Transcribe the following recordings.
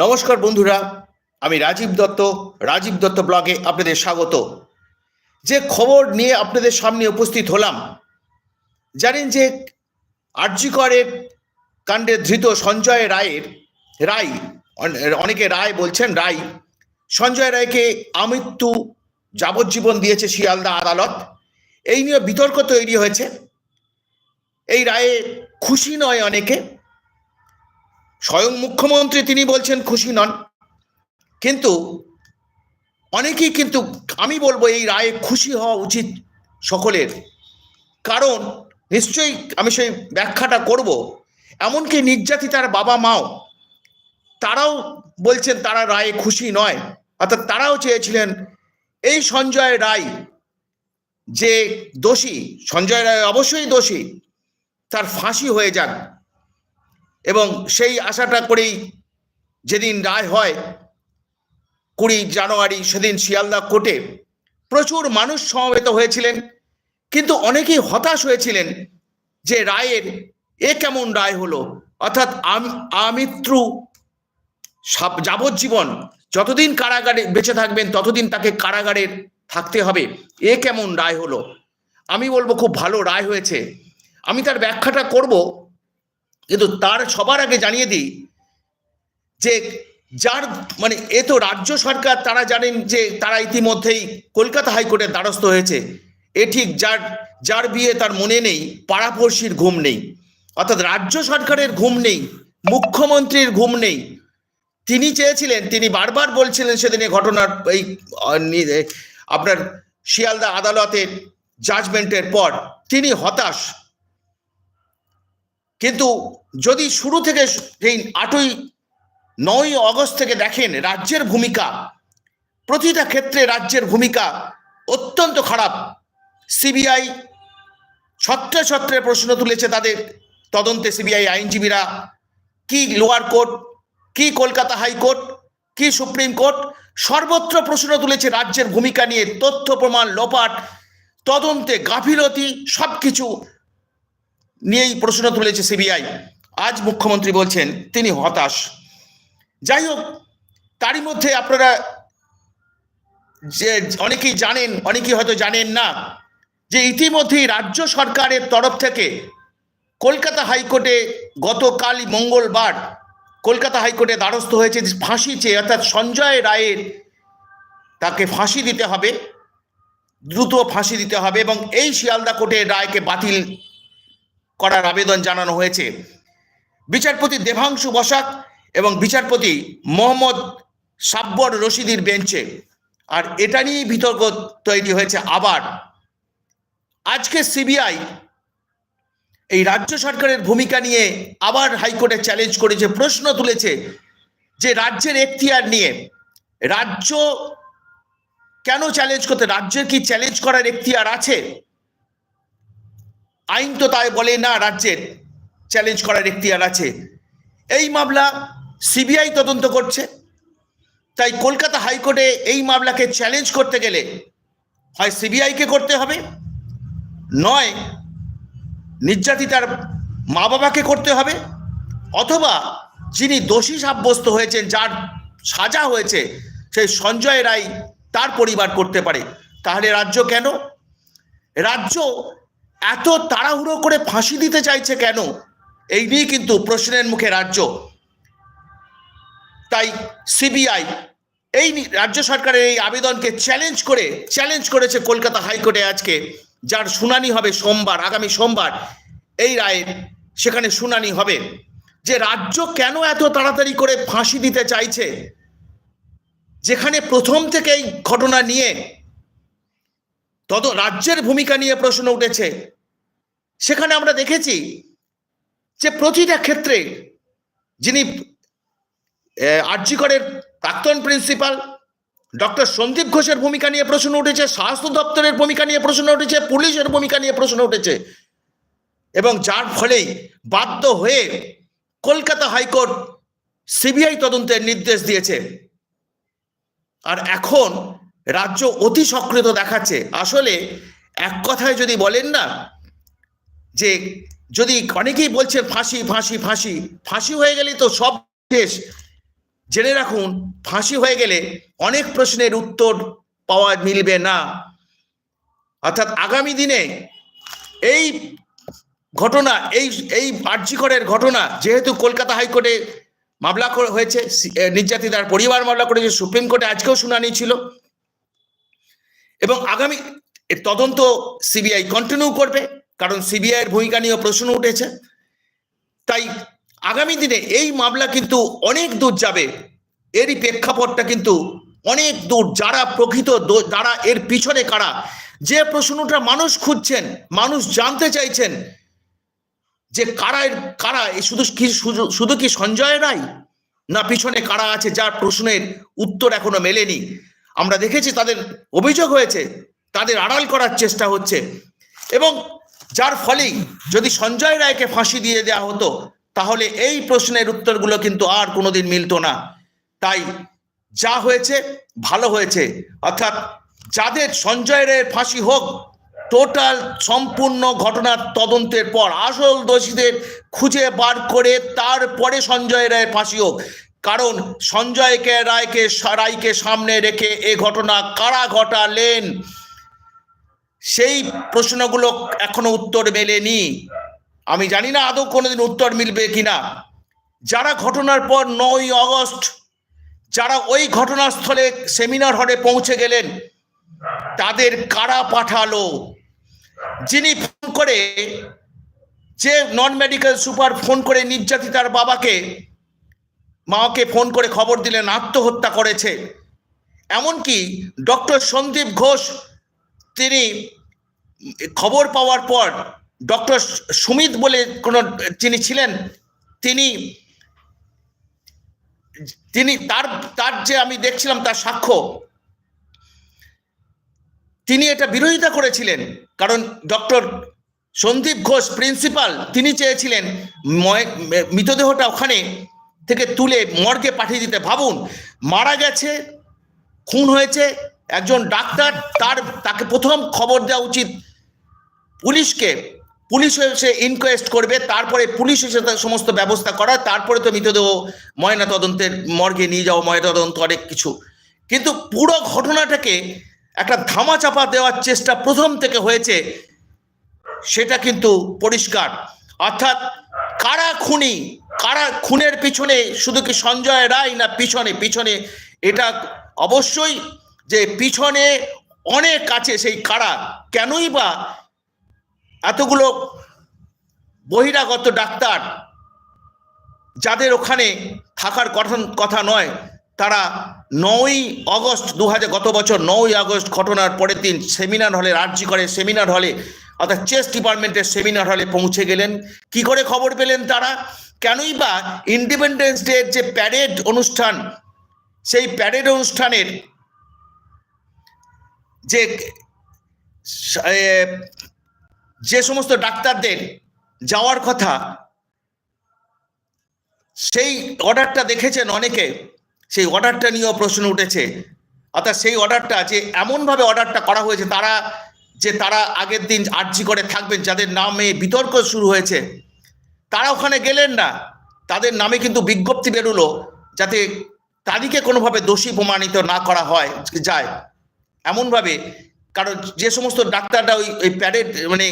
নমস্কার বন্ধুরা, আমি রাজীব দত্ত রাজীব দত্ত ব্লগে আপনাদের স্বাগত। যে খবর নিয়ে আপনাদের সামনে উপস্থিত হলাম, জানেন যে আর্যিকরের কাণ্ডে ধৃত সঞ্জয় রায়ের রায় অনেকে রায় বলছেন রায়, সঞ্জয় রায়কে আমৃত্যু যাবজ্জীবন দিয়েছে শিয়ালদা আদালত। এই নিয়ে বিতর্ক তৈরি হয়েছে। এই রায়ে খুশি নয় অনেকে। স্বয়ং মুখ্যমন্ত্রী তিনি বলছেন খুশি নন। কিন্তু অনেকেই কিন্তু আমি বলব এই রায়ে খুশি হওয়া উচিত সকলের। কারণ নিশ্চয়ই আমি সেই ব্যাখ্যাটা করব। এমনকি নির্যাতিতার বাবা মাও, তারাও বলছেন তারা রায়ে খুশি নয়। অর্থাৎ তারাও চেয়েছিলেন এই সঞ্জয় রায় যে দোষী, সঞ্জয় রায় অবশ্যই দোষী, তার ফাঁসি হয়ে যাক। এবং সেই আশাটা করেই যেদিন রায় হয়, কুড়ি জানুয়ারি সেদিন শিয়ালদা কোর্টে প্রচুর মানুষ সমবেত হয়েছিলেন, কিন্তু অনেকেই হতাশ হয়েছিলেন যে রায়ের এ কেমন রায় হলো। অর্থাৎ আম- আমৃত্যু যাবজ্জীবন যতদিন কারাগারে বেঁচে থাকবেন, ততদিন তাকে কারাগারে থাকতে হবে। এ কেমন রায় হলো? আমি বলব খুব ভালো রায় হয়েছে। আমি তার ব্যাখ্যাটা করব। কিন্তু তার সবার আগে জানিয়ে দিই যে যার মানে এ তো রাজ্য সরকার, তারা জানেন যে তারা ইতিমধ্যেই কলকাতা হাইকোর্টের দ্বারস্থ হয়েছে। এ ঠিক যার যার বিয়ে তার মনে নেই, পাড়াপড়শির ঘুম নেই। অর্থাৎ রাজ্য সরকারের ঘুম নেই, মুখ্যমন্ত্রীর ঘুম নেই। তিনি চেয়েছিলেন, তিনি বারবার বলছিলেন সেদিনে ঘটনার, এই আপনার শিয়ালদা আদালতের জাজমেন্টের পর। তিনি হতাশ। কিন্তু যদি শুরু থেকে এই আটই নয় অগস্ট থেকে দেখেন রাজ্যের ভূমিকা, প্রতিটা ক্ষেত্রে রাজ্যের ভূমিকা অত্যন্ত খারাপ। সিবিআই ছত্রে ছত্রে প্রশ্ন তুলেছে তাদের তদন্তে সিবিআই আইনজীবীরা, কি লোয়ার কোর্ট, কি কলকাতা হাইকোর্ট, কি সুপ্রিম কোর্ট, সর্বত্র প্রশ্ন তুলেছে রাজ্যের ভূমিকা নিয়ে তথ্য প্রমাণ, লোপাট, তদন্তে গাফিলতি, সবকিছু নিয়েই প্রশ্ন তুলেছে সিবিআই। আজ মুখ্যমন্ত্রী বলছেন, তিনি হতাশ। যাই হোক, তারই মধ্যে আপনারা যে অনেকেই জানেন, অনেকেই হয়তো জানেন না যে ইতিমধ্যেই রাজ্য সরকারের তরফ থেকে কলকাতা হাইকোর্টে গতকালই মঙ্গলবার কলকাতা হাইকোর্টে দ্বারস্থ হয়েছে ফাঁসি চেয়ে, অর্থাৎ সঞ্জয় রায়ের তাকে ফাঁসি দিতে হবে, দ্রুত ফাঁসি দিতে হবে এবং এই শিয়ালদা কোর্টের রায়কে বাতিল করার আবেদন জানানো হয়েছে। বিচারপতি দেভাংশু বসাক এবং বিচারপতি মোহাম্মদ সাব্বর রশিদির বেঞ্চে। আর এটা নিয়েই বিতর্ক তৈরি হয়েছে আবার। আজকে সিবিআই এই রাজ্য সরকারের ভূমিকা নিয়ে আবার হাইকোর্টে চ্যালেঞ্জ করেছে, প্রশ্ন তুলেছে যে রাজ্যের এখতিয়ার নিয়ে। রাজ্য কেন চ্যালেঞ্জ করতে, রাজ্যের কি চ্যালেঞ্জ করার এখতিয়ার আছে? আইন তো তাই বলে না, রাজ্যের চ্যালেঞ্জ করার এখতিয়ার আছে। এই মামলা সিবিআই তদন্ত করছে। তাই কলকাতা হাইকোর্টে এই মামলাকে চ্যালেঞ্জ করতে গেলে হয় সিবিআইকে করতে হবে, নয় নির্যাতিতার মা বাবাকে করতে হবে, অথবা যিনি দোষী সাব্যস্ত হয়েছেন, যার সাজা হয়েছে, সেই সঞ্জয় রায় তার পরিবার করতে পারে। তাহলে রাজ্য কেন? রাজ্য এত তাড়াহুড়ো করে ফাঁসি দিতে চাইছে কেন? এই নিয়ে কিন্তু প্রশ্নের মুখে রাজ্য। তাই সিবিআই এই রাজ্য সরকারের এই আবেদনকে চ্যালেঞ্জ করে চ্যালেঞ্জ করেছে কলকাতা হাইকোর্টে আজকে, যার শুনানি হবে সোমবার, আগামী সোমবার। এই রায়ের সেখানে শুনানি হবে। যে রাজ্য কেন এত তাড়াতাড়ি করে ফাঁসি দিতে চাইছে? যেখানে প্রথম থেকেই ঘটনা নিয়ে তত রাজ্যের ভূমিকা নিয়ে প্রশ্ন উঠেছে। সেখানে আমরা দেখেছি যে প্রতিটা ক্ষেত্রে যিনি আর্যিকরের প্রাক্তন প্রিন্সিপাল, ডক্টর সন্দীপ ঘোষের ভূমিকা নিয়ে প্রশ্ন উঠেছে, স্বাস্থ্য দপ্তরের ভূমিকা নিয়ে প্রশ্ন উঠেছে, পুলিশের ভূমিকা নিয়ে প্রশ্ন উঠেছে এবং যার ফলেই বাধ্য হয়ে কলকাতা হাইকোর্ট সিবিআই তদন্তের নির্দেশ দিয়েছে। আর এখন রাজ্য অতি সক্রিয় দেখাচ্ছে। আসলে এক কথায় যদি বলেন না, যে যদি অনেকেই বলছে ফাঁসি ফাঁসি ফাঁসি ফাঁসি হয়ে গেলে তো সব শেষ। জেনে রাখুন, ফাঁসি হয়ে গেলে অনেক প্রশ্নের উত্তর পাওয়া মিলবে না। অর্থাৎ আগামী দিনে এই ঘটনা, এই এই আর্যিকরের ঘটনা, যেহেতু কলকাতা হাইকোর্টে মামলা হয়েছে নির্যাতিতার পরিবার মামলা করেছে, সুপ্রিম কোর্টে আজকেও শুনানি ছিল। এবং আগামী তদন্ত সিবিআই কন্টিনিউ করবে, কারণ সিবিআই এর ভূমিকা নিয়ে প্রশ্ন উঠেছে। তাই আগামী দিনে এই মামলা কিন্তু অনেক দূর যাবে। এরই প্রেক্ষাপটটা কিন্তু অনেক দূর, যারা প্রকৃত যারা এর পিছনে কারা, যে প্রশ্নটা মানুষ খুঁজছেন, মানুষ জানতে চাইছেন, যে কারা কারা শুধু কি শুধু- কি সঞ্জয় রায়? না পিছনে কারা আছে, যার প্রশ্নের উত্তর এখনও মেলেনি। আমরা দেখেছি তাদের অভিযোগ হয়েছে, তাদের আড়াল করার চেষ্টা হচ্ছে। এবং যার ফলেই যদি সঞ্জয় রায়কে ফাঁসি দিয়ে দেওয়া হতো, তাহলে এই প্রশ্নের উত্তরগুলো কিন্তু আর কোনোদিন মিলতো না। তাই যা হয়েছে, ভালো হয়েছে। অর্থাৎ যাদের সঞ্জয় রায়ের ফাঁসি হোক, টোটাল সম্পূর্ণ ঘটনার তদন্তের পর আসল দোষীদের খুঁজে বার করে তারপরে সঞ্জয় রায়ের ফাঁসি হোক। কারণ সঞ্জয়কে, রায়কে রায়কে সামনে রেখে এ ঘটনা কারা ঘটালেন, সেই প্রশ্নগুলো এখনও উত্তর মেলেনি। আমি জানি না আদৌ কোনোদিন উত্তর মিলবে কিনা। যারা ঘটনার পর নয় অগস্ট যারা ওই ঘটনাস্থলে সেমিনার হলে পৌঁছে গেলেন, তাদের কারা পাঠালো? যিনি ফোন করে, যে নন মেডিকেল সুপার ফোন করে নির্যাতিতার বাবাকে মাকে ফোন করে খবর দিলেন, আত্মহত্যা করেছে। এমনকি ডক্টর সন্দীপ ঘোষ, তিনি খবর পাওয়ার পর ডক্টর সুমিত বলে কোনো, যিনি ছিলেন, তিনি তিনি তার তার যে আমি দেখছিলাম তার সাক্ষ্য, তিনি এটা বিরোধিতা করেছিলেন। কারণ ডক্টর সন্দীপ ঘোষ প্রিন্সিপাল, তিনি চেয়েছিলেন মৃতদেহটা ওখানে থেকে তুলে মর্গে পাঠিয়ে দিতে। ভাবুন, মারা গেছে, খুন হয়েছে একজন ডাক্তার, তার, তাকে প্রথম খবর দেওয়া উচিত পুলিশকে। পুলিশ এসে ইনকোয়েস্ট করবে, তারপরে পুলিশ এসে তার সমস্ত ব্যবস্থা করা, তারপরে তো মৃতদেহ ময়না তদন্তের মর্গে নিয়ে যাওয়া ময়না তদন্ত অনেক কিছু। কিন্তু পুরো ঘটনাটাকে একটা ধামাচাপা দেওয়ার চেষ্টা প্রথম থেকে হয়েছে, সেটা কিন্তু পরিষ্কার। অর্থাৎ কারা খুনি? কারা খুনের পিছনে? শুধু কি সঞ্জয় রায় না পিছনে? পিছনে এটা অবশ্যই যে পিছনে অনেক আছে সেই কারা। কেনই বা এতগুলো বহিরাগত ডাক্তার যাদের ওখানে থাকার কথা নয়, তারা নয়ই আগস্ট দু গত বছর নয়ই আগস্ট ঘটনার পরের দিন সেমিনার হলে রাজ্যি করে সেমিনার হলে অর্থাৎ চেস্ট ডিপার্টমেন্টের সেমিনার হলে পৌঁছে গেলেন। কি করে খবর পেলেন তারা? কেনই বা ইন্ডিপেন্ডেন্স ডে যে প্যারেড অনুষ্ঠান, সেই প্যারেড অনুষ্ঠানের যে যে সমস্ত ডাক্তারদের যাওয়ার কথা, সেই অর্ডারটা দেখেছেন অনেকে। সেই অর্ডারটা নিয়েও প্রশ্ন উঠেছে। অর্থাৎ সেই অর্ডারটা যে এমনভাবে অর্ডারটা করা হয়েছে, তারা যে তারা আগের দিন আর্জি করে থাকবেন, যাদের নামে বিতর্ক শুরু হয়েছে, তারা ওখানে গেলেন না। তাদের নামে কিন্তু বিজ্ঞপ্তি বেরোলো যাতে তাদেরকে কোনোভাবে দোষী প্রমাণিত না করা হয়, যায়। এমনভাবে কারণ যে সমস্ত ডাক্তাররা ওই ওই প্যারেড মানে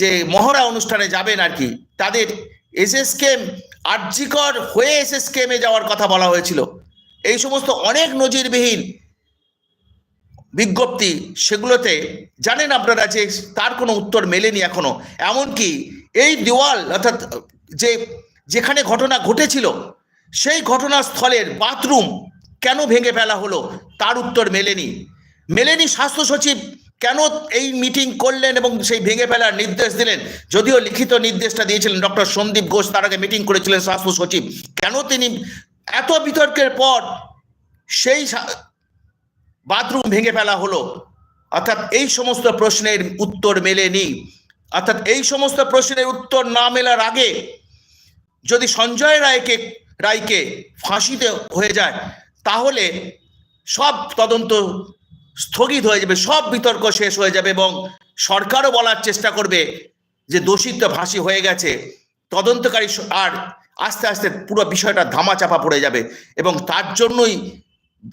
যে মহড়া অনুষ্ঠানে যাবেন আর কি, তাদের এসএসকেম আর্যিকর হয়ে এসএসকেমে যাওয়ার কথা বলা হয়েছিল। এই সমস্ত অনেক নজিরবিহীন বিজ্ঞপ্তি সেগুলোতে জানেন আপনারা যে তার কোনো উত্তর মেলেনি এখনও। এমনকি এই দেওয়াল অর্থাৎ যে যেখানে ঘটনা ঘটেছিল, সেই ঘটনাস্থলের বাথরুম কেন ভেঙে ফেলা হলো, তার উত্তর মেলেনি। মেলেনি স্বাস্থ্য সচিব কেন এই মিটিং করলেন এবং সেই ভেঙে ফেলার নির্দেশ দিলেন? যদিও লিখিত নির্দেশটা দিয়েছিলেন ডক্টর সন্দীপ ঘোষ, তার আগে মিটিং করেছিলেন স্বাস্থ্য সচিব। কেন তিনি এত বিতর্কের পর সেই বাথরুম ভেঙে ফেলা হলো। অর্থাৎ এই সমস্ত প্রশ্নের উত্তর মেলেনি। অর্থাৎ এই সমস্ত প্রশ্নের উত্তর না মেলার আগে যদি সঞ্জয় রায়কে রায়কে ফাঁসিতে হয়ে যায়, তাহলে সব তদন্ত স্থগিত হয়ে যাবে, সব বিতর্ক শেষ হয়ে যাবে এবং সরকারও বলার চেষ্টা করবে যে দোষিত ফাঁসি হয়ে গেছে। তদন্তকারী আর আস্তে আস্তে পুরো বিষয়টা ধামাচাপা পড়ে যাবে এবং তার জন্যই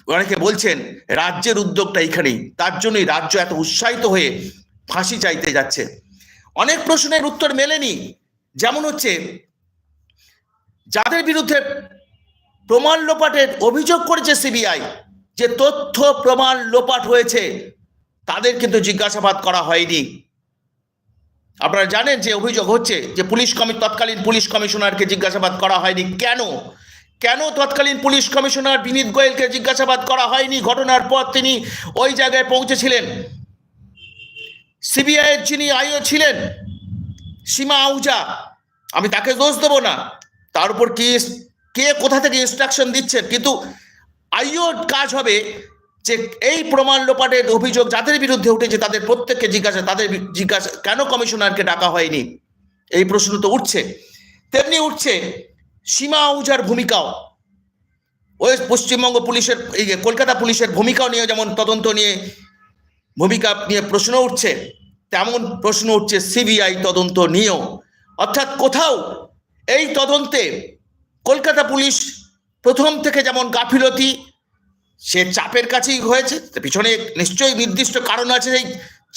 অনেকে বলছেন রাজ্যের উদ্যোগটা এখানেই তার জন্যই রাজ্য এত উৎসাহিত হয়ে ফাঁসি চাইতে যাচ্ছে। অনেক প্রশ্নের উত্তর মেলেনি। যেমন হচ্ছে, যাদের বিরুদ্ধে প্রমাণ লোপাটের অভিযোগ করেছে সিবিআই, যে তথ্য প্রমাণ লোপাট হয়েছে, তাদের কিন্তু জিজ্ঞাসাবাদ করা হয়নি। আপনারা জানেন যে অভিযোগ হচ্ছে যে পুলিশ কমি, তৎকালীন পুলিশ কমিশনারকে জিজ্ঞাসাবাদ করা হয়নি। কেন? কেন তৎকালীন পুলিশ কমিশনার বিনীত গোয়েলকে জিজ্ঞাসাবাদ করা হয়নি? ঘটনার পর তিনি ওই জায়গায় পৌঁছেছিলেন। সিবিআইয়ের যিনি আইও ছিলেন, সীমা আহুজা, আমি তাকে দোষ দেবো না। তার উপর কি কে কোথা থেকে ইনস্ট্রাকশন দিচ্ছেন? কিন্তু আইও কাজ হবে যে এই প্রমাণ লোপাটের অভিযোগ যাদের বিরুদ্ধে উঠেছে তাদের প্রত্যেককে জিজ্ঞাসা, তাদের জিজ্ঞাসা, কেন কমিশনারকে ডাকা হয়নি? এই প্রশ্ন তো উঠছে। তেমনি উঠছে সীমা আহুজার ভূমিকাও। ওয়েস্ট পশ্চিমবঙ্গ পুলিশের কলকাতা পুলিশের ভূমিকাও নিয়ে যেমন তদন্ত নিয়ে ভূমিকা নিয়ে প্রশ্ন উঠছে, তেমন প্রশ্ন উঠছে সিবিআই তদন্ত নিয়েও। অর্থাৎ কোথাও এই তদন্তে কলকাতা পুলিশ প্রথম থেকে যেমন গাফিলতি, সে চাপের কাছেই হয়েছে, পিছনে নিশ্চয়ই নির্দিষ্ট কারণ আছে এই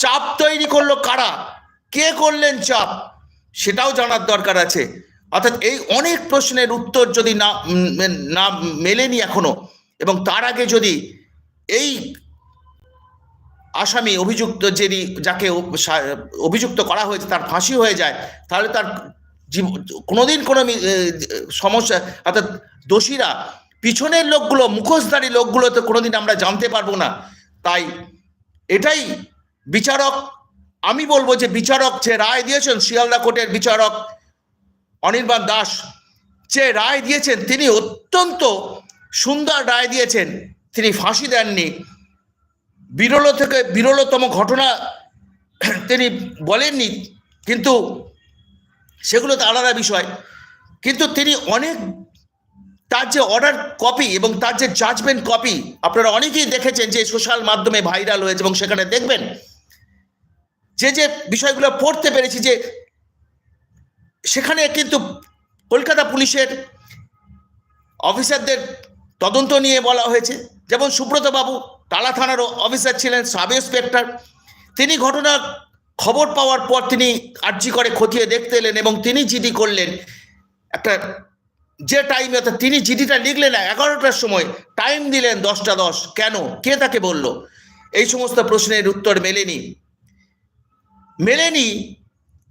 চাপ তৈরি করল কারা? কে করলেন চাপ? সেটাও জানার দরকার আছে। অর্থাৎ এই অনেক প্রশ্নের উত্তর যদি না না মেলেনি এখনও, এবং তার আগে যদি এই আসামি অভিযুক্ত যিনি, যাকে অভিযুক্ত করা হয়েছে তার ফাঁসি হয়ে যায়, তাহলে তার কোনোদিন কোনো সমস্যা, অর্থাৎ দোষীরা, পিছনের লোকগুলো, মুখোশধারী লোকগুলো তো কোনোদিন আমরা জানতে পারব না। তাই এটাই বিচারক, আমি বলব যে বিচারক যে রায় দিয়েছেন, শিয়ালদা কোর্টের বিচারক অনির্বাণ দাস যে রায় দিয়েছেন, তিনি অত্যন্ত সুন্দর রায় দিয়েছেন। তিনি ফাঁসি দেননি। বিরল থেকে বিরলতম ঘটনা তিনি বলেননি, কিন্তু সেগুলো তো আলাদা বিষয়। কিন্তু তিনি অনেক, তার যে অর্ডার কপি এবং তার যে জাজমেন্ট কপি আপনারা অনেকেই দেখেছেন যে সোশ্যাল মাধ্যমে ভাইরাল হয়েছে এবং সেখানে দেখবেন, যে যে বিষয়গুলো পড়তে পেরেছি যে সেখানে কিন্তু কলকাতা পুলিশের অফিসারদের তদন্ত নিয়ে বলা হয়েছে। যেমন সুব্রত বাবু, টালা থানার অফিসার ছিলেন, সাব ইন্সপেক্টর। তিনি ঘটনা খবর পাওয়ার পর তিনি আর্জি করে খতিয়ে দেখতে এলেন এবং তিনি জিডি করলেন। একটা যে টাইমে অর্থাৎ তিনি জিডিটা লিখলেন এগারোটার সময় টাইম দিলেন দশটা দশ। কেন? কে তাকে বলল? এই সমস্ত প্রশ্নের উত্তর মেলেনি। মেলেনি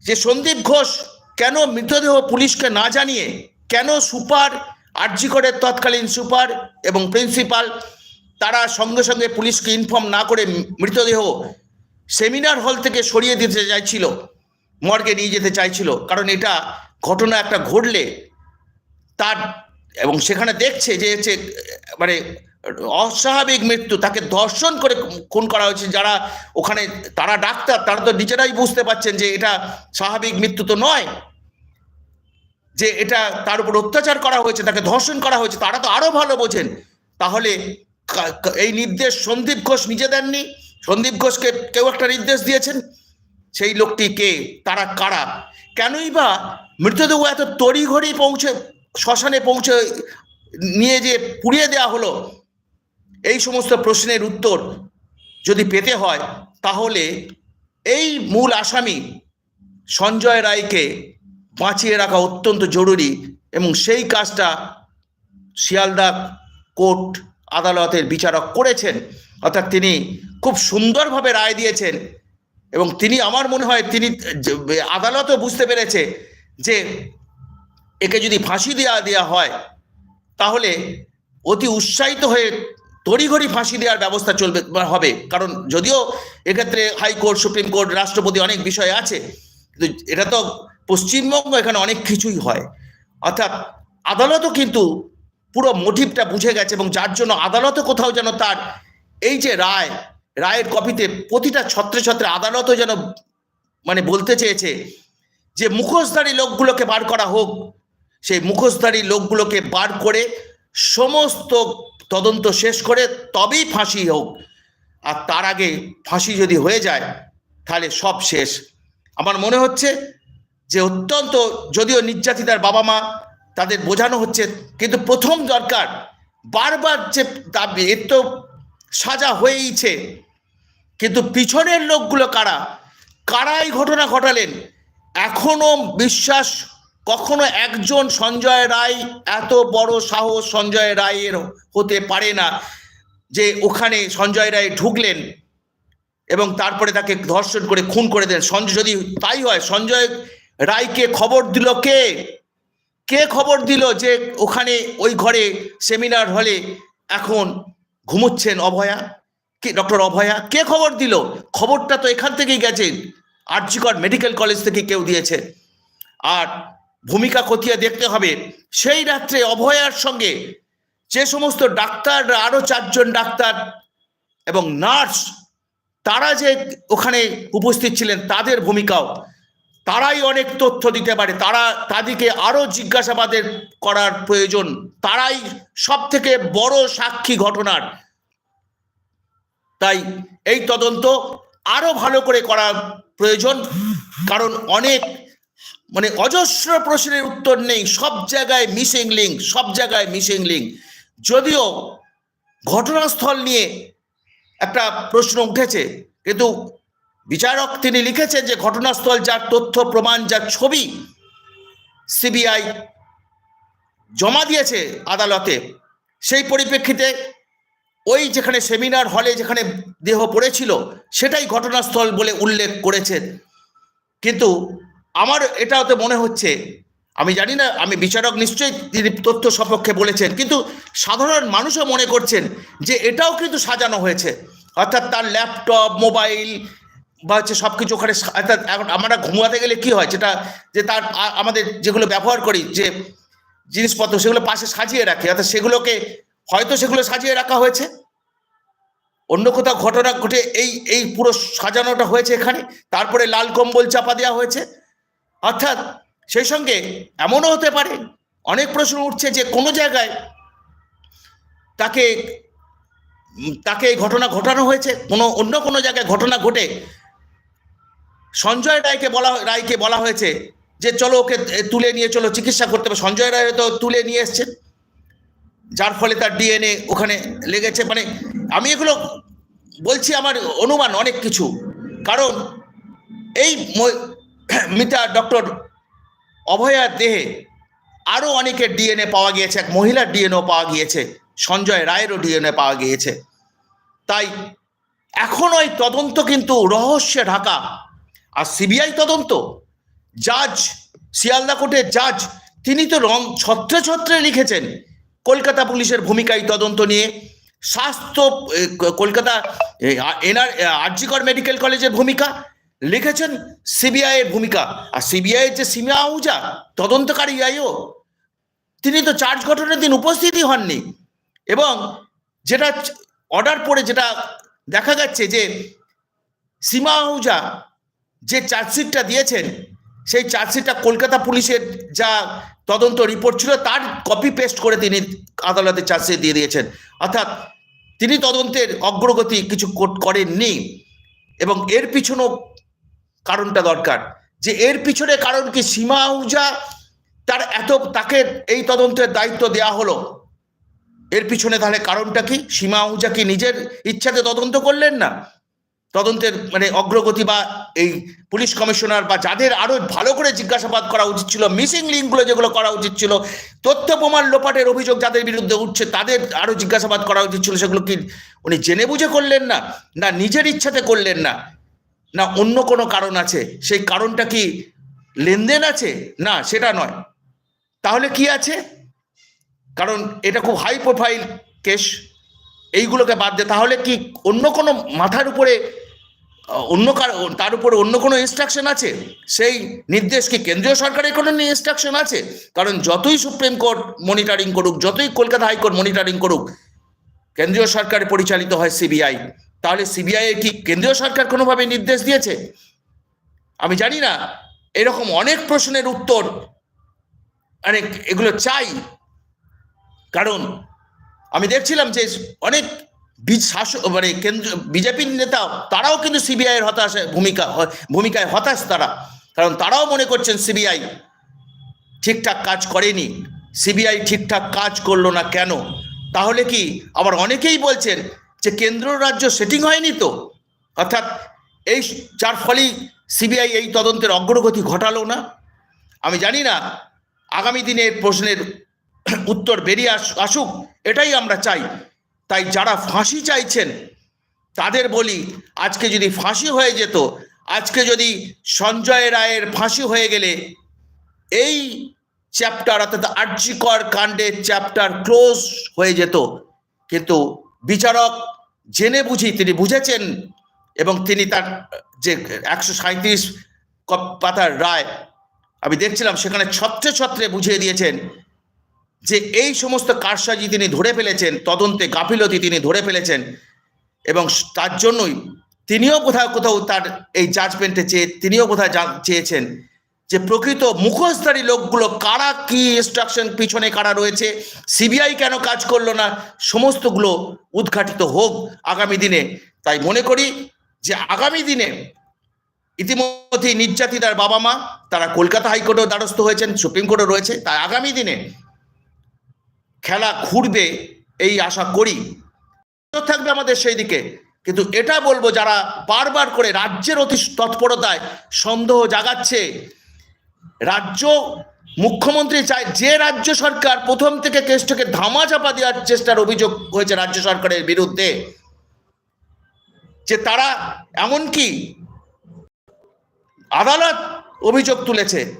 যে সন্দীপ ঘোষ কেন মৃতদেহ পুলিশকে না জানিয়ে কেন সুপার আরজিকরের তৎকালীন সুপার এবং প্রিন্সিপাল, তারা সঙ্গে সঙ্গে পুলিশকে ইনফর্ম না করে মৃতদেহ সেমিনার হল থেকে সরিয়ে দিতে চাইছিল, মর্গে নিয়ে যেতে চাইছিল। কারণ এটা ঘটনা একটা ঘটলে তার এবং সেখানে দেখছে যে হচ্ছে মানে অস্বাভাবিক মৃত্যু, তাকে ধর্ষণ করে খুন করা হয়েছে। যারা ওখানে, তারা ডাক্তার, তারা তো নিজেরাই বুঝতে পারছেন যে এটা স্বাভাবিক মৃত্যু তো নয়। যে এটা তার উপর অত্যাচার করা হয়েছে, তাকে ধর্ষণ করা হয়েছে, তারা তো আরও ভালো বোঝেন। তাহলে এই নির্দেশ সন্দীপ ঘোষ নিজে দেননি? সন্দীপ ঘোষকে কেউ একটা নির্দেশ দিয়েছেন? সেই লোকটি কে? তারা কারা? কেনই বা মৃতদেহ এত তড়িঘড়ি পৌঁছে, শ্মশানে পৌঁছে নিয়ে যে পুড়িয়ে দেওয়া হলো? এই সমস্ত প্রশ্নের উত্তর যদি পেতে হয়, তাহলে এই মূল আসামি সঞ্জয় রায়কে বাঁচিয়ে রাখা অত্যন্ত জরুরি এবং সেই কাজটা শিয়ালদা কোর্ট আদালতের বিচারক করেছেন। অর্থাৎ তিনি খুব সুন্দরভাবে রায় দিয়েছেন এবং তিনি আমার মনে হয় তিনি আদালতও বুঝতে পেরেছে যে একে যদি ফাঁসি দেওয়া দেওয়া হয়, তাহলে অতি উৎসাহিত হয়ে তড়িঘড়ি ফাঁসি দেওয়ার ব্যবস্থা চলবে হবে। কারণ যদিও এক্ষেত্রে হাইকোর্ট, সুপ্রিম কোর্ট, রাষ্ট্রপতি অনেক বিষয় আছে, কিন্তু এটা তো পশ্চিমবঙ্গ এখানে অনেক কিছুই হয়। অর্থাৎ আদালতও কিন্তু পুরো মোটিভটা বুঝে গেছে এবং যার জন্য আদালতও কোথাও যেন তার এই যে রায়, রায়ের কপিতে প্রতিটা ছত্রে ছত্রে আদালতও যেন মানে বলতে চেয়েছে যে মুখোশধারী লোকগুলোকে বার করা হোক, সেই মুখোশধারী লোকগুলোকে বার করে সমস্ত তদন্ত শেষ করে তবেই ফাঁসি হোক। আর তার আগে ফাঁসি যদি হয়ে যায়, তাহলে সব শেষ। আমার মনে হচ্ছে যে অত্যন্ত যদিও নির্যাতিতার বাবা মা, তাদের বোঝানো হচ্ছে, কিন্তু প্রথম দরকার বারবার যে দাবি, এর তো সাজা হয়েইছে। কিন্তু পিছনের লোকগুলো কারা? কারা এই ঘটনা ঘটালেন? এখনও বিশ্বাস কখনো একজন সঞ্জয় রায়, এত বড় সাহস সঞ্জয় রায়ের হতে পারে না যে ওখানে সঞ্জয় রায় ঢুকলেন এবং তারপরে তাকে ধর্ষণ করে খুন করে দেন সঞ্জয় যদি তাই হয়, সঞ্জয় রায়কে খবর দিল কে? কে খবর দিল যে ওখানে ওই ঘরে সেমিনার হলে এখন ঘুমোচ্ছেন অভয়া? কে, ডক্টর অভয়া? কে খবর দিল? খবরটা তো এখান থেকেই গেছে। আর্যিকর মেডিকেল কলেজ থেকে কেউ দিয়েছে। আর ভূমিকা খতিয়ে দেখতে হবে। সেই রাত্রে অভয়ার সঙ্গে যে সমস্ত ডাক্তার আরও চারজন ডাক্তার এবং নার্স, তারা যে ওখানে উপস্থিত ছিলেন, তাদের ভূমিকাও। তারাই অনেক তথ্য দিতে পারে। তারা, তাদেরকে আরও জিজ্ঞাসাবাদের করার প্রয়োজন। তারাই সব থেকে বড় সাক্ষী ঘটনার। তাই এই তদন্ত আরও ভালো করে করা প্রয়োজন। কারণ অনেক মানে অজস্র প্রশ্নের উত্তর নেই, সব জায়গায় মিসিং লিঙ্ক সব জায়গায় মিসিং লিঙ্ক যদিও ঘটনাস্থল নিয়ে একটা প্রশ্ন উঠেছে, কিন্তু বিচারক তিনি লিখেছেন যে ঘটনাস্থল, যার তথ্য, প্রমাণ, যার ছবি সিবিআই জমা দিয়েছে আদালতে, সেই পরিপ্রেক্ষিতে ওই যেখানে সেমিনার হলে যেখানে দেহ পড়েছিল, সেটাই ঘটনাস্থল বলে উল্লেখ করেছেন। কিন্তু আমার এটাতে মনে হচ্ছে, আমি জানি না, আমি বিচারক নিশ্চয়ই তিনি তথ্য সপক্ষে বলেছেন, কিন্তু সাধারণ মানুষও মনে করছেন যে এটাও কিন্তু সাজানো হয়েছে। অর্থাৎ তার ল্যাপটপ, মোবাইল বা হচ্ছে সব কিছু ওখানে অর্থাৎ এখন আমরা ঘুমাতে গেলে কি হয়, যেটা, যে তার আমাদের যেগুলো ব্যবহার করি, যে জিনিসপত্র সেগুলো পাশে সাজিয়ে রাখে, অর্থাৎ সেগুলোকে হয়তো সেগুলো সাজিয়ে রাখা হয়েছে। অন্য কোথাও ঘটনা ঘটে, এই এই পুরো সাজানোটা হয়েছে এখানে, তারপরে লাল কম্বল চাপা দেওয়া হয়েছে। অর্থাৎ সেই সঙ্গে এমনও হতে পারে, অনেক প্রশ্ন উঠছে যে কোনো জায়গায় তাকে তাকে এই ঘটনা ঘটানো হয়েছে, কোনো, অন্য কোনো জায়গায় ঘটনা ঘটে। সঞ্জয় রায়কে বলা রায়কে বলা হয়েছে যে চলো ওকে তুলে নিয়ে চলো, চিকিৎসা করতে হবে। সঞ্জয় রায় হয়তো তুলে নিয়ে এসছেন। যার ফলে তার ডিএনএ ওখানে লেগেছে। মানে আমি এগুলো বলছি আমার অনুমান অনেক কিছু। কারণ এই মিতা, ডক্টর অভয়ার দেহে আরও অনেকের ডিএনএ পাওয়া গিয়েছে, এক মহিলার ডিএনএও পাওয়া গিয়েছে, সঞ্জয় রায়েরও ডিএনএ পাওয়া গিয়েছে। তাই এখন ওই তদন্ত কিন্তু রহস্যে ঢাকা। আর সিবিআই তদন্ত, জাজ, শিয়ালদা কোর্টের জাজ, তিনি তো রং ছত্রে ছত্রে লিখেছেন, কলকাতা পুলিশের ভূমিকায় তদন্ত নিয়ে। স্বাস্থ্য কলকাতা এনআর আরজিকর মেডিকেল কলেজের ভূমিকা লিখেছেন সিবিআই এর ভূমিকা। আর সিবিআই যে সীমা আহুজা, তদন্তকারী আইও, তিনি তো চার্জ গঠনের দিন উপস্থিতই হননি। এবং যেটা অর্ডার পড়ে, যেটা দেখা যাচ্ছে যে সীমা আহুজা যে চার্জশিটটা দিয়েছেন, সেই চার্জশিটটা কলকাতা পুলিশের যা তদন্ত রিপোর্ট ছিল, তার কপি পেস্ট করে তিনি আদালতে চার্জশিট দিয়ে দিয়েছেন। অর্থাৎ তিনি তদন্তের অগ্রগতি কিছু কর- করেননি। এবং এর পিছনেও কারণটা দরকার। যে এর পিছনে কারণ কি? সীমা আহুজা তার এত, তাকে এই তদন্তের দায়িত্ব দেওয়া হলো। এর পিছনে তাহলে কারণটা কি? সীমা আহুজা কি নিজের ইচ্ছাতে তদন্ত করলেন না? তদন্তের মানে অগ্রগতি বা এই পুলিশ কমিশনার বা যাদের আরও ভালো করে জিজ্ঞাসাবাদ করা উচিত ছিল, মিসিং লিঙ্কগুলো যেগুলো করা উচিত ছিল, তথ্য প্রমাণ লোপাটের অভিযোগ যাদের বিরুদ্ধে উঠছে, তাদের আরও জিজ্ঞাসাবাদ করা উচিত ছিল, সেগুলো কি উনি জেনে বুঝে করলেন না? না নিজের ইচ্ছাতে করলেন না? না অন্য কোনো কারণ আছে? সেই কারণটা কি লেনদেন আছে? না, সেটা নয়। তাহলে কি আছে? কারণ এটা খুব হাই প্রোফাইল কেস এইগুলোকে বাদ দিয়ে, তাহলে কি অন্য কোনো মাথার উপরে অন্য তার উপরে অন্য কোনো ইনস্ট্রাকশন আছে? সেই নির্দেশ কি কেন্দ্রীয় সরকারের কোনো ইনস্ট্রাকশন আছে? কারণ যতই সুপ্রিম কোর্ট মনিটরিং করুক, যতই কলকাতা হাইকোর্ট মনিটরিং করুক, কেন্দ্রীয় সরকারে পরিচালিত হয় সিবিআই তাহলে সিবিআই কি কেন্দ্রীয় সরকার কোনোভাবে নির্দেশ দিয়েছে? আমি জানি না। এরকম অনেক প্রশ্নের উত্তর মানে এগুলো চাই। কারণ আমি দেখছিলাম যে অনেক শাসক মানে কেন্দ্র বিজেপির নেতা তারাও কিন্তু সিবিআই এর হতাশে ভূমিকা ভূমিকায় হতাশ তারা। কারণ তারাও মনে করছেন সিবিআই ঠিকঠাক কাজ করেনি। সিবিআই ঠিকঠাক কাজ করল না কেন? তাহলে কি আবার অনেকেই বলছেন যে কেন্দ্র রাজ্য সেটিং হয়নি তো। অর্থাৎ এই যার ফলেই সিবিআই এই তদন্তের অগ্রগতি ঘটালো না। আমি জানি না আগামী দিনের প্রশ্নের উত্তর বেরিয়ে আস, আসুক, এটাই আমরা চাই। তাই যারা ফাঁসি চাইছেন, তাদের বলি আজকে যদি ফাঁসি হয়ে যেত, আজকে যদি সঞ্জয় রায়ের ফাঁসি হয়ে গেলে, এই চ্যাপ্টার অর্থাৎ আর্যিকর কাণ্ডের চ্যাপ্টার ক্লোজ হয়ে যেত। কিন্তু বিচারক জেনে বুঝি তিনি বুঝেছেন এবং তিনি তার, যে একশো সাঁত্রিশ পাতার রায় আমি দেখছিলাম, সেখানে ছত্রে ছত্রে বুঝিয়ে দিয়েছেন যে এই সমস্ত কারসাজি তিনি ধরে ফেলেছেন, তদন্তে গাফিলতি তিনি ধরে ফেলেছেন এবং তার জন্যই তিনিও কোথাও কোথাও তার এই জাজমেন্টে চেয়ে, তিনিও কোথাও জা- চেয়েছেন। যে প্রকৃত মুখোশধারী লোকগুলো কারা, কি ইনস্ট্রাকশন পিছনে কারা রয়েছে সিবিআই কেন কাজ করল না, সমস্তগুলো উদ্ঘাটিত হোক আগামী দিনে। তাই মনে করি যে আগামী দিনে ইতিমধ্যে নির্যাতিতার বাবা মা, তারা কলকাতা হাইকোর্টেও দ্বারস্থ হয়েছেন, সুপ্রিম কোর্টও রয়েছে, তাই আগামী দিনে খেলা ঘুরবে এই আশা করি। থাকবে আমাদের সেই দিকে। কিন্তু এটা বলব, যারা বারবার করে রাজ্যের অতি তৎপরতায় সন্দেহ জাগাচ্ছে রাজ্য মুখ্যমন্ত্রী চায় যে রাজ্য সরকার প্রথম থেকে কেসটাকে ধামা চাপা দেওয়ার চেষ্টার অভিযোগ হয়েছে রাজ্য সরকারের বিরুদ্ধে, যে তারা এমনকি আদালত অভিযোগ তুলেছে।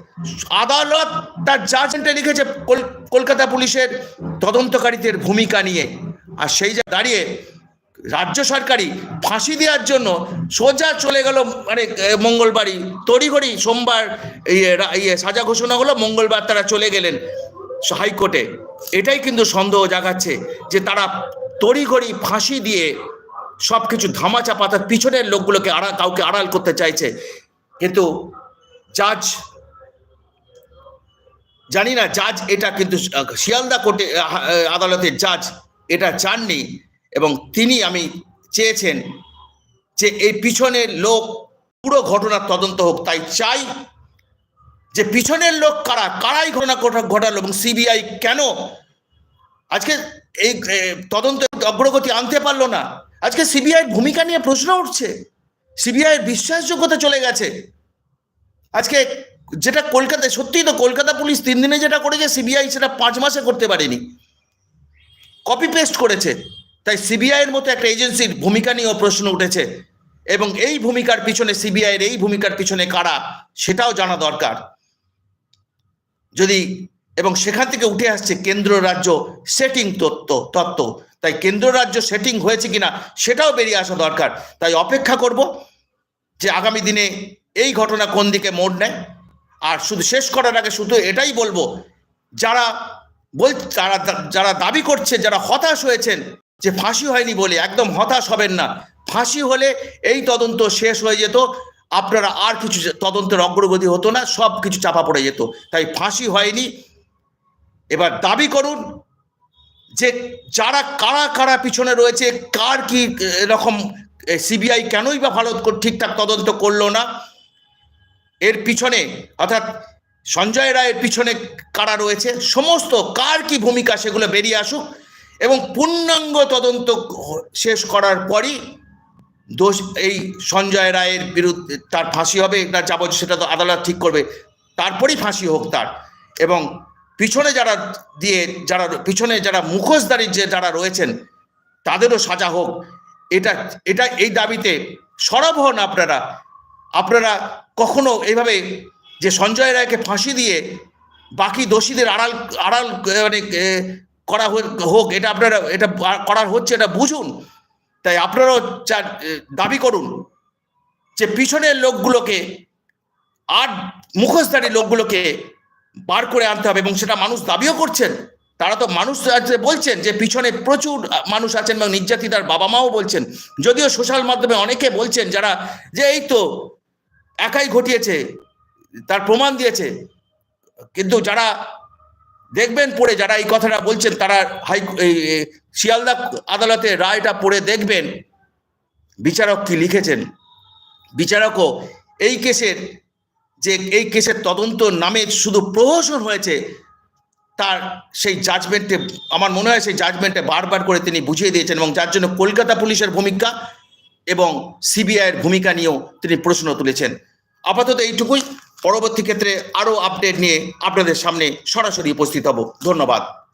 আদালত তার জাজমেন্টে লিখেছে কল- কলকাতা পুলিশের তদন্তকারীদের ভূমিকা নিয়ে। আর সেই দাঁড়িয়ে রাজ্য সরকারই ফাঁসি দেওয়ার জন্য সোজা চলে গেল মানে মঙ্গলবারই। তড়িঘড়ি সোমবার ইয়ে সাজা ঘোষণা হলো, মঙ্গলবার তারা চলে গেলেন হাইকোর্টে। এটাই কিন্তু সন্দেহ জাগাচ্ছে যে তারা তড়িঘড়ি ফাঁসি দিয়ে সব কিছু ধামাচাপা তার পিছনের লোকগুলোকে আড়া কাউকে আড়াল করতে চাইছে। কিন্তু জাজ, জানি না, জাজ এটা কিন্তু শিয়ালদা কোর্টে আদালতের জাজ এটা চাননি। এবং তিনি আমি চেয়েছেন যে এই পিছনের লোক পুরো ঘটনার তদন্ত হোক, তাই চাই যে পিছনের লোক কারা, কারাই ঘটনা ঘটা- ঘটালো এবং সিবিআই কেন? আজকে এই তদন্ত অগ্রগতি আনতে পারল না। আজকে সিবিআই ভূমিকা নিয়ে প্রশ্ন উঠছে। সিবিআই বিশ্বাসযোগ্যতা চলে গেছে। আজকে যেটা কলকাতায় সত্যিই তো কলকাতা পুলিশ তিন দিনে যেটা করেছে, সিবিআই সেটা পাঁচ মাসে করতে পারেনি। কপি পেস্ট করেছে। তাই সিবিআই এর মতো একটা এজেন্সির ভূমিকা নিয়েও প্রশ্ন উঠেছে। এবং এই ভূমিকার পিছনে সিবিআই এর এই ভূমিকার পিছনে কারা, সেটাও জানা দরকার। যদি, এবং সেখান থেকে উঠে আসছে কেন্দ্র রাজ্য সেটিং তত্ত্ব তত্ত্ব। তাই কেন্দ্র রাজ্য সেটিং হয়েছে কিনা, সেটাও বেরিয়ে আসা দরকার। তাই অপেক্ষা করব যে আগামী দিনে এই ঘটনা কোন দিকে মোড় নেয়। আর শুধু শেষ করার আগে শুধু এটাই বলব, যারা বল, যারা যারা দাবি করছে, যারা হতাশ হয়েছেন যে ফাঁসি হয়নি বলে একদম হতাশ হবেন না। ফাঁসি হলে এই তদন্ত শেষ হয়ে যেত, আপনারা আর কিছু তদন্তের অগ্রগতি হতো না, সব কিছু চাপা পড়ে যেত। তাই ফাঁসি হয়নি। এবার দাবি করুন যে যারা কারা কারা পিছনে রয়েছে, কার কি এরকম সিবিআই কেনই বা ভালো ঠিকঠাক তদন্ত করল না, এর পিছনে অর্থাৎ সঞ্জয় রায়ের পিছনে কারা রয়েছে, সমস্ত কার কি ভূমিকা সেগুলো বেরিয়ে আসুক। এবং পূর্ণাঙ্গ তদন্ত শেষ করার পরই দোষ এই সঞ্জয় রায়ের বিরুদ্ধে তার ফাঁসি হবে, না যাবতীয় সেটা তো আদালত ঠিক করবে। তারপরেই ফাঁসি হোক তার। এবং পিছনে যারা দিয়ে যারা, পিছনে যারা মুখোশধারী যে যারা রয়েছেন, তাদেরও সাজা হোক। এটা এটা এই দাবিতে সরব হন আপনারা। আপনারা কখনো এইভাবে যে সঞ্জয় রায়কে ফাঁসি দিয়ে বাকি দোষীদের আড়াল আড়াল মানে করা হোক- এটা আপনারা, এটা করার হচ্ছে, এটা বুঝুন। তাই আপনারাও দাবি করুন যে পিছনের লোকগুলোকে, আর মুখোশধারী লোকগুলোকে বার করে আনতে হবে এবং সেটা মানুষ দাবিও করছেন। তারা তো মানুষ বলছেন যে পিছনে প্রচুর মানুষ আছেন এবং নির্যাতিতার বাবা মাও বলছেন। যদিও সোশ্যাল মাধ্যমে অনেকে বলছেন যারা, যে এই তো একাই ঘটিয়েছে, তার প্রমাণ দিয়েছে। কিন্তু যারা দেখবেন পড়ে, যারা এই কথাটা বলছেন, তারা হাই শিয়ালদা আদালতে রায়টা পড়ে দেখবেন। বিচারক কি লিখেছেন? বিচারকও, এই কেসের যে, এই কেসের তদন্ত নামে শুধু প্রহসন হয়েছে, তার সেই জাজমেন্টে আমার মনে হয় সেই জাজমেন্টে বারবার করে তিনি বুঝিয়ে দিয়েছেন এবং যার জন্য কলকাতা পুলিশের ভূমিকা এবং সিবিআইয়ের ভূমিকা নিয়েও তিনি প্রশ্ন তুলেছেন। আপাতত এইটুকুই। পরবর্তী ক্ষেত্রে আরও আপডেট নিয়ে আপনাদের সামনে সরাসরি উপস্থিত হব। ধন্যবাদ।